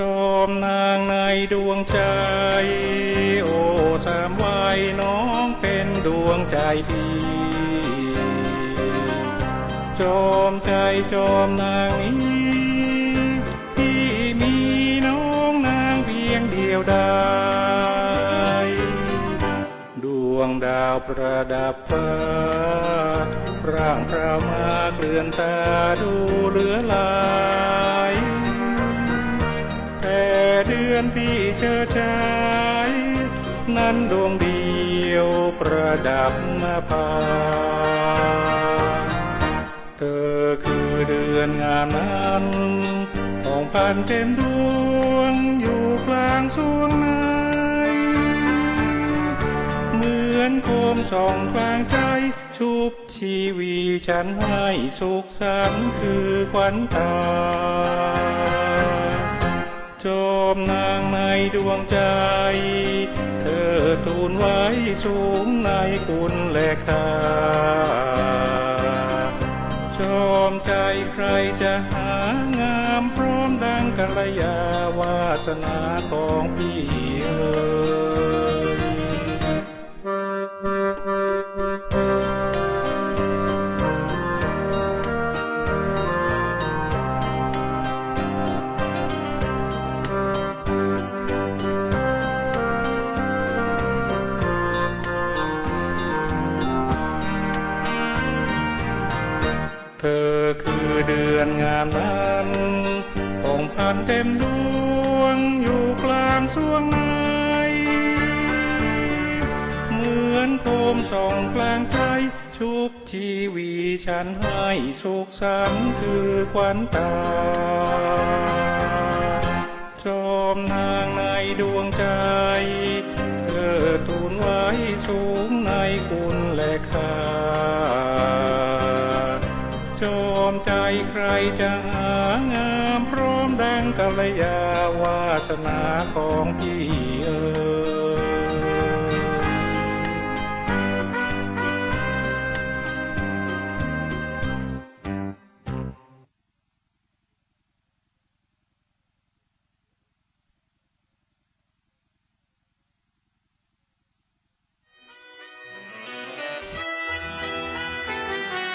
จอมนางในดวงใจ โอ้สามวัยน้องเป็นดวงใจพี่จอมใจจอมนางนี้พี่มีน้องนางเพียงเดียวได้ดวงดาวประดับฟ้าร่างพระมาเกลื่อนตาดูเหลือลายือนพี่เชิดชายนั้นดวงเดียวประดับหน้าผาเธอคือเดือนงามนั้นของพันเต็มดวงอยู่กลางสวงในเหมือนโคมส่องกลางใจชุบชีวีฉันให้สุขสันต์คือขวัญตา มนางในดวงใจ เธอทูลไว้สูงในคุณและค่าชมใจใครจะหางามพร้อมดังกัลยาวาสนาของพี่เอ๋ ธอคือเดือนงามนั้นองพันเต็มดวงอยู่กลางสวงในเหมือนโคมส่องกลางใจ ชุบชีวีฉันให้สุขสันต์คือขวัญตา จอมนางในดวงใจ เธอทูลไว้สูงในคุณและค่า ใครจะหางามพร้อมดังกัลยาวาสนาของพี่